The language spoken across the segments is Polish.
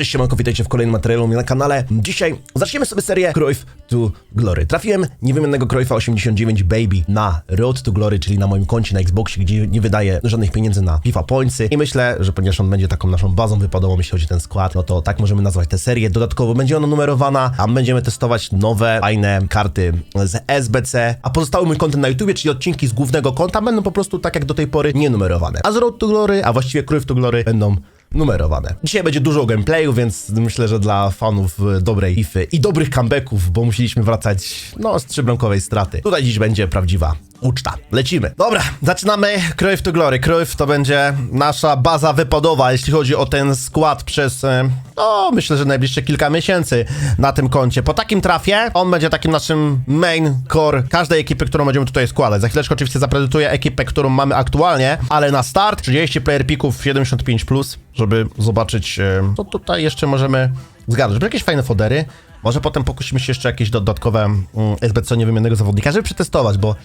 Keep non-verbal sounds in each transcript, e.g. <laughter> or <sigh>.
Cześć siemanko, witajcie w kolejnym materiale na kanale. Dzisiaj zaczniemy sobie serię Cruyff to Glory. Trafiłem niewymiennego Cruyffa 89 Baby na Road to Glory, czyli na moim koncie na Xboxie, gdzie nie wydaję żadnych pieniędzy na FIFA Pointsy i myślę, że ponieważ on będzie taką naszą bazą wypadową, jeśli chodzi o ten skład, no to tak możemy nazwać tę serię. Dodatkowo będzie ona numerowana, a będziemy testować nowe, fajne karty z SBC, a pozostały mój kontent na YouTubie, czyli odcinki z głównego konta będą po prostu tak jak do tej pory nienumerowane. A z Road to Glory, a właściwie Cruyff to Glory będą numerowane. Dzisiaj będzie dużo gameplayu, więc myślę, że dla fanów e, dobrej ify i dobrych comebacków, bo musieliśmy wracać, no, z trzybramkowej straty. Tutaj dziś będzie prawdziwa uczta. Lecimy. Dobra, zaczynamy Cruyff to Glory. Cruyff to będzie nasza baza wypadowa, jeśli chodzi o ten skład przez, e, no, myślę, że najbliższe kilka miesięcy na tym koncie. Po takim trafie on będzie takim naszym main core każdej ekipy, którą będziemy tutaj składać. Za chwileczkę oczywiście zaprezentuję ekipę, którą mamy aktualnie, ale na start 30 player picków 75+, plus, żeby zobaczyć, e, co tutaj jeszcze możemy zgadać. Żeby jakieś fajne fodery, może potem pokusimy się jeszcze jakieś dodatkowe mm, SBC niewymiennego zawodnika, żeby przetestować, bo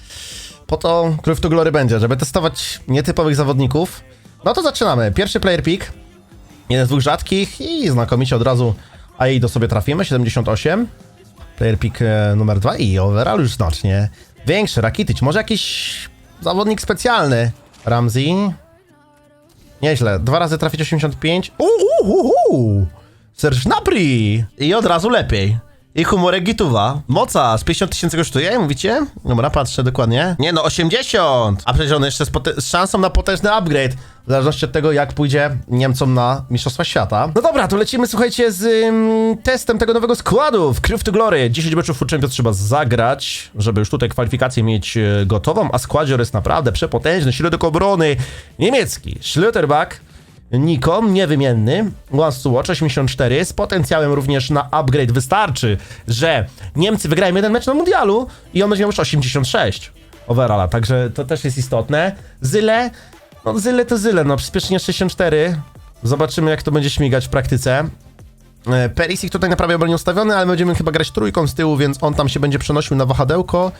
po to Cruyff to Glory będzie, żeby testować nietypowych zawodników. No to zaczynamy. Pierwszy player pick. Jeden z dwóch rzadkich i znakomicie od razu Aido sobie trafimy, 78. Player pick e, numer dwa i overall już znacznie większy. Rakitic, może jakiś zawodnik specjalny. Ramsey. Nieźle. Dwa razy trafić 85. Uuu, Serge Gnabry. I od razu lepiej. I humorek gituwa. Moca, z 50 tysięcy kosztuje, mówicie? Dobra, patrzę dokładnie. Nie no, 80! A przecież on jeszcze z, z szansą na potężny upgrade. W zależności od tego, jak pójdzie Niemcom na Mistrzostwa Świata. No dobra, to lecimy, słuchajcie, z ym, testem tego nowego składu w Crew to Glory. 10 meczów Food Champions trzeba zagrać, żeby już tutaj kwalifikację mieć e, gotową, a składzior jest naprawdę przepotężny. Środek obrony niemiecki. Schlotterback, Nikom, niewymienny, Once to Watch 84, z potencjałem również na upgrade wystarczy, że Niemcy wygrają jeden mecz na mundialu i on będzie miał już 86 overalla, także to też jest istotne. Zyle, no Zyle to Zyle, no przyspieszenie 64, zobaczymy jak to będzie śmigać w praktyce. E, Perisic tutaj na prawej obronie ustawiony, ale będziemy chyba grać trójką z tyłu, więc on tam się będzie przenosił na wahadełko.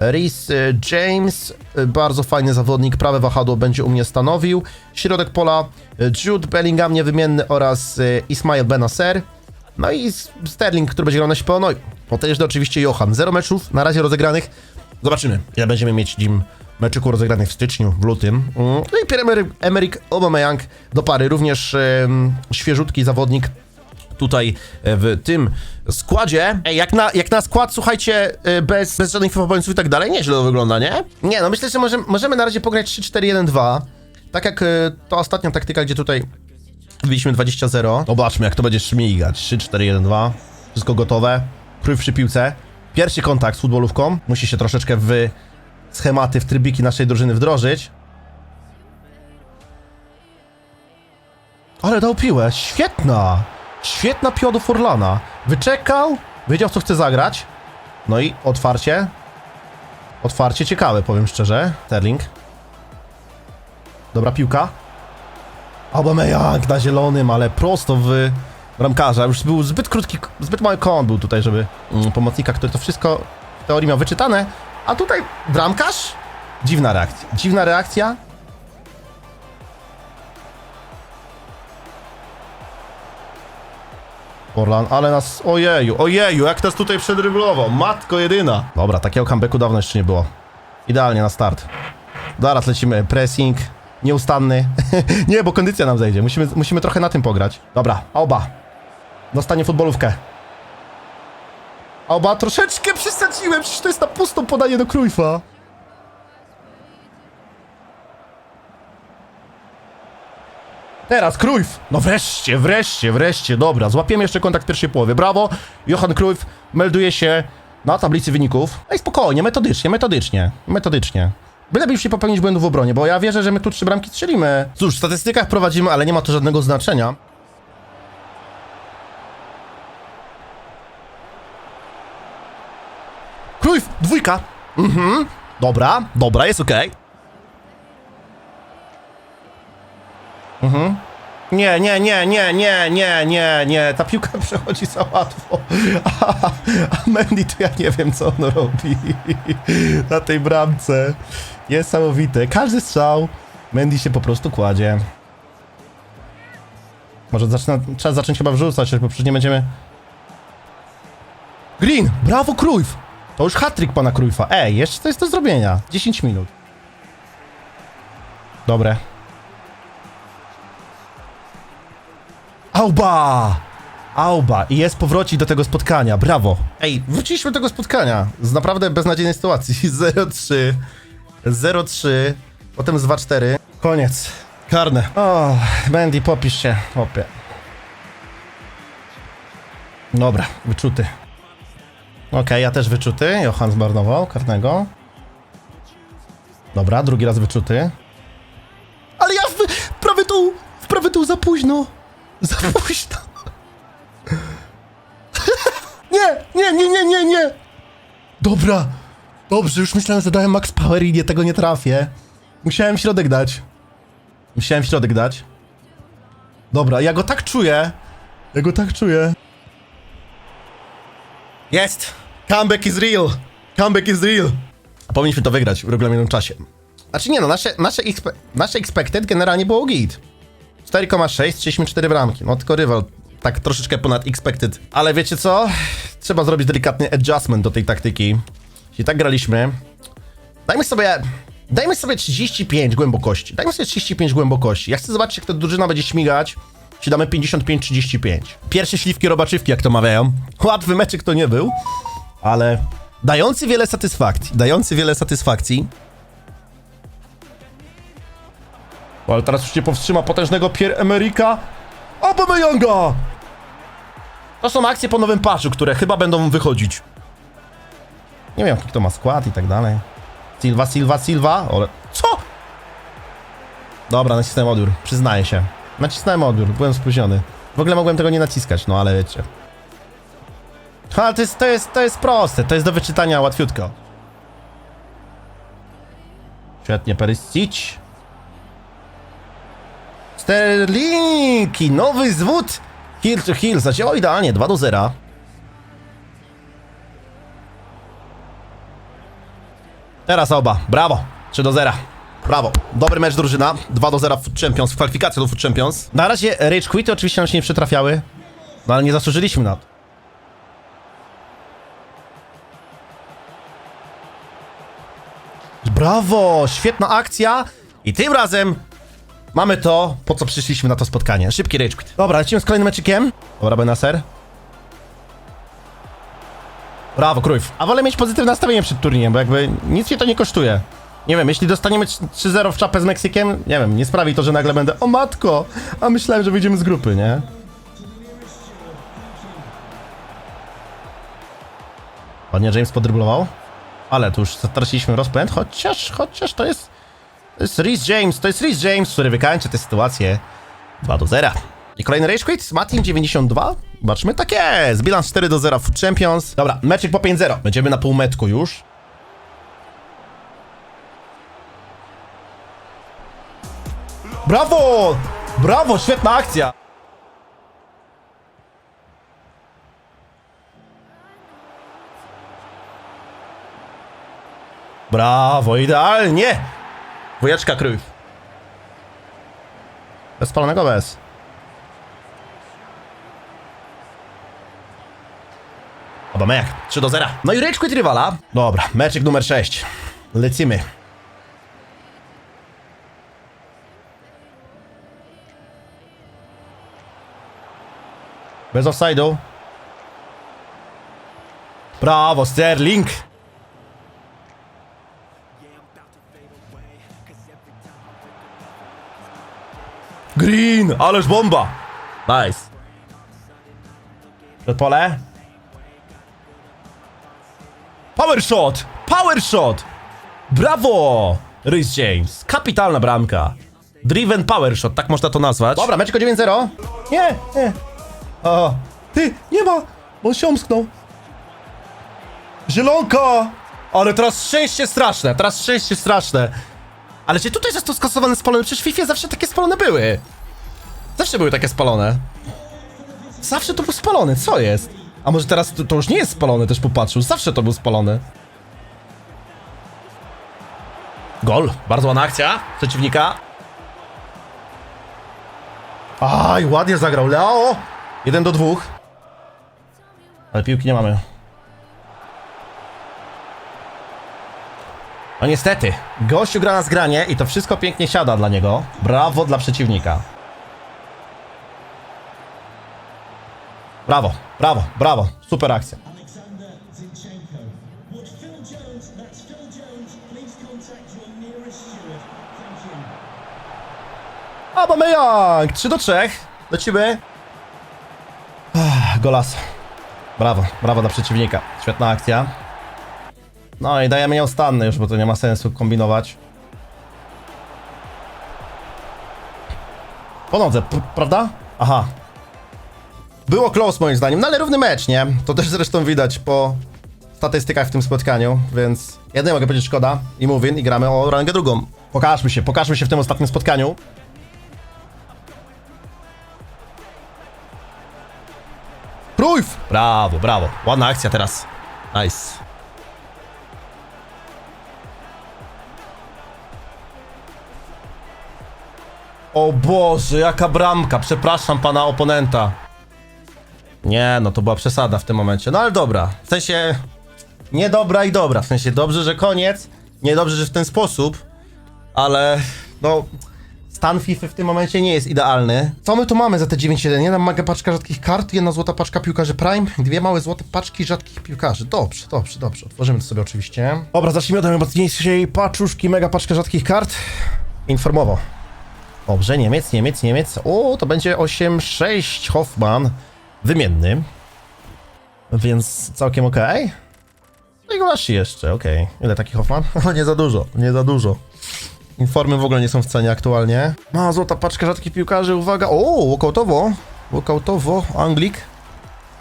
Rhys e, James, e, bardzo fajny zawodnik, prawe wahadło będzie u mnie stanowił. Środek pola e, Jude Bellingham niewymienny oraz Ismail Benacer. No i Sterling, który będzie grał na śpo. No i potężny oczywiście Johan. Zero meczów na razie rozegranych. Zobaczymy, ile będziemy mieć Jim meczyku rozegranych w styczniu, w lutym. Mm, No i Pierre-Emerick Aubameyang do pary, również em, świeżutki zawodnik, tutaj e, w tym składzie. Ej, jak na, jak na skład, słuchajcie, e, bez, bez żadnych faworytów i tak dalej, nieźle to wygląda, nie? Nie, no myślę, że możemy, możemy na razie pograć 3-4-1-2. Tak jak e, ta ostatnia taktyka, gdzie tutaj wbiliśmy 20-0. Zobaczmy, jak to będzie śmigać. 3-4-1-2. Wszystko gotowe. Prój przy piłce. Pierwszy kontakt z futbolówką. Musi się troszeczkę w schematy, w trybiki naszej drużyny wdrożyć. Ale dał piłę, świetna! Świetna piła do Forlana. Wyczekał, wiedział co chce zagrać. No i otwarcie. Otwarcie ciekawe, powiem szczerze. Sterling. Dobra piłka. Aubameyang na zielonym, ale prosto w bramkarza. Już był zbyt krótki, zbyt mały kąt był tutaj, żeby mm, pomocnika, który to wszystko w teorii miał wyczytane. A tutaj bramkarz? Dziwna reakcja. Dziwna reakcja. Orlan, ale nas... Ojeju, ojeju, jak nas tutaj przedryblował. Matko jedyna. Dobra, takiego comebacku dawno jeszcze nie było. Idealnie na start. Zaraz lecimy. Pressing. Nieustanny. <laughs> nie, bo kondycja nam zejdzie. Musimy, musimy trochę na tym pograć. Dobra, oba. Dostanie futbolówkę. Oba troszeczkę przesadziłem, przecież to jest na pustą podanie do Krójfa. Teraz Cruyff! No wreszcie, wreszcie, wreszcie, dobra, złapiemy jeszcze kontakt pierwszej połowie, brawo! Johan Cruyff melduje się na tablicy wyników. Ej, spokojnie, metodycznie, metodycznie, metodycznie. Byleby już nie popełnić błędów w obronie, bo ja wierzę, że my tu trzy bramki strzelimy. Cóż, w statystykach prowadzimy, ale nie ma to żadnego znaczenia. Cruyff, dwójka! Mhm, dobra, dobra, jest okej. Nie, nie, nie, nie, nie, nie, nie, nie, ta piłka <laughs> przechodzi za łatwo. A, a Mendy to ja nie wiem, co on robi na tej bramce. Niesamowite. Każdy strzał Mendy się po prostu kładzie. Może zaczyna, trzeba zacząć chyba wrzucać, bo przecież nie będziemy... Green! Brawo, Cruyff! To już hat-trick pana Cruyffa. Ej, jeszcze to jest do zrobienia. 10 minut. Dobre. Auba! Auba! I jest powrocik do tego spotkania. Brawo. Ej, wróciliśmy do tego spotkania. Z naprawdę beznadziejnej sytuacji. <laughs> 0-3. 0-3. Potem z 2-4. Koniec. Karne. O, Mandy, popisz się. Opie. Dobra, wyczuty. Okej, ja też wyczuty. Johan zmarnował karnego. Dobra, drugi raz wyczuty. Ale ja w, prawy tu, w prawy tu za późno. Za późno. nie, nie, nie, nie, nie, nie. Dobra. Dobrze, już myślałem, że dałem max power i nie, tego nie trafię. Musiałem środek dać. Musiałem środek dać. Dobra, ja go tak czuję. Ja go tak czuję. Jest! Comeback is real! Comeback is real! Powinniśmy to wygrać w regulaminonym czasie. Znaczy nie no, nasze, nasze, expe, nasze expected generalnie było git. 4,6, 34 bramki. No tylko rywal tak troszeczkę ponad expected. Ale wiecie co? Trzeba zrobić delikatny adjustment do tej taktyki. Jeśli tak graliśmy, dajmy sobie... Dajmy sobie 35 głębokości. Dajmy sobie 35 głębokości. Ja chcę zobaczyć, jak ta drużyna będzie śmigać. Ci damy 55-35. Pierwsze śliwki robaczywki, jak to mawiają. <laughs> Łatwy meczyk to nie był, ale dający wiele satysfakcji. Dający wiele satysfakcji. Ale teraz już nie powstrzyma potężnego Pierre-Emerika. Aubameyanga! To są akcje po nowym patchu, które chyba będą wychodzić. Nie wiem, jaki to ma skład i tak dalej. Silva, Silva, Silva. Ale... Co? Dobra, nacisnąłem odbiór. Przyznaję się. Nacisnąłem odbiór, byłem spóźniony. W ogóle mogłem tego nie naciskać, no ale wiecie. Ale to jest, to jest, to jest proste, to jest do wyczytania łatwiutko. Świetnie, Perisic. Sterlinki, nowy zwód. Hill to hill, zadziałał idealnie, 2 do 0. Teraz oba, brawo, 3 do 0. Brawo, dobry mecz drużyna, 2 do 0 w Champions, w kwalifikacjach do Foot Champions. Na razie Rage Quity oczywiście nam się nie przytrafiały, no ale nie zasłużyliśmy na to. Brawo, świetna akcja i tym razem mamy to, po co przyszliśmy na to spotkanie. Szybki Rage Quit. Dobra, lecimy z kolejnym meczykiem. Dobra, Benaser. Brawo, Cruyff. A wolę mieć pozytywne nastawienie przed turniejem, bo jakby nic mnie to nie kosztuje. Nie wiem, jeśli dostaniemy 3-0 w czapę z Meksykiem, nie wiem, nie sprawi to, że nagle będę o matko, a myślałem, że wyjdziemy z grupy, nie? Ładnie James podryblował. Ale tu już straciliśmy rozpęd, chociaż, chociaż to jest... To jest Rhys James, to jest Rhys James, który wykańcza tę sytuację 2 do 0. I kolejny Rage Quit Matim 92. Zobaczmy, tak jest, bilans 4 do 0 w Champions. Dobra, meczyk po 5-0, będziemy na półmetku już. Brawo! Brawo, świetna akcja! Brawo, idealnie! Wujeczka Cruyff. Bez spalonego bez. Obamek, 3 do 0. No i Rage Quit rywala. Dobra, meczyk numer 6. Lecimy. Bez offside'u. Brawo, Sterling! Green, ależ bomba! Nice. Przed pole. Power shot! Power shot! Brawo! Rhys James. Kapitalna bramka. Driven power shot, tak można to nazwać. Dobra, meczko 9-0. Nie, nie. O, ty, nie ma, bo on się omsknął. Zielonka! Ale teraz szczęście straszne, teraz szczęście straszne. Ale czy tutaj został skasowany spalony? Przecież FIFA zawsze takie spalone były. Zawsze były takie spalone. Zawsze to był spalony, co jest? A może teraz to, to już nie jest spalony, też popatrzył. Zawsze to był spalony. Gol, bardzo ładna akcja przeciwnika. Aj, ładnie zagrał. Leo! Jeden do dwóch. Ale piłki nie mamy. No niestety, gościu gra na zgranie i to wszystko pięknie siada dla niego. Brawo dla przeciwnika. Brawo, brawo, brawo. Super akcja. Aubameyang! 3 do 3. Lecimy. Ach, Golas. Brawo, brawo dla przeciwnika. Świetna akcja. No i dajemy nieustanny już, bo to nie ma sensu kombinować. Po nodze, prawda? Aha. Było close moim zdaniem, no ale równy mecz, nie? To też zresztą widać po statystykach w tym spotkaniu, więc jedynie mogę powiedzieć szkoda i mówię i gramy o rangę drugą. Pokażmy się, pokażmy się w tym ostatnim spotkaniu. Cruyff! Brawo, brawo. Ładna akcja teraz. Nice. O Boże, jaka bramka. Przepraszam pana oponenta. Nie, no to była przesada w tym momencie. No ale dobra. W sensie niedobra i dobra. W sensie dobrze, że koniec. Niedobrze, że w ten sposób. Ale no stan FIFA w tym momencie nie jest idealny. Co my tu mamy za te 9.1? Jedna mega paczka rzadkich kart, jedna złota paczka piłkarzy Prime, dwie małe złote paczki rzadkich piłkarzy. Dobrze, dobrze, dobrze. Otworzymy to sobie oczywiście. Dobra, zacznijmy od najmocniejszej paczuszki, mega paczka rzadkich kart. Informowo. Dobrze, Niemiec, Niemiec, Niemiec. O, to będzie 8-6 Hoffman. Wymienny. Więc całkiem okej. No i Golaszy jeszcze, okej. Ile taki Hoffman? <laughs> Nie za dużo, nie za dużo. Informy w ogóle nie są w cenie aktualnie. Ma złota paczka rzadkich piłkarzy, uwaga. O, walkoutowo. Walkoutowo, Anglik.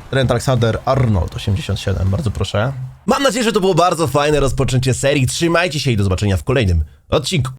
Trent Alexander Arnold, 87, bardzo proszę. Mam nadzieję, że to było bardzo fajne rozpoczęcie serii. Trzymajcie się i do zobaczenia w kolejnym odcinku.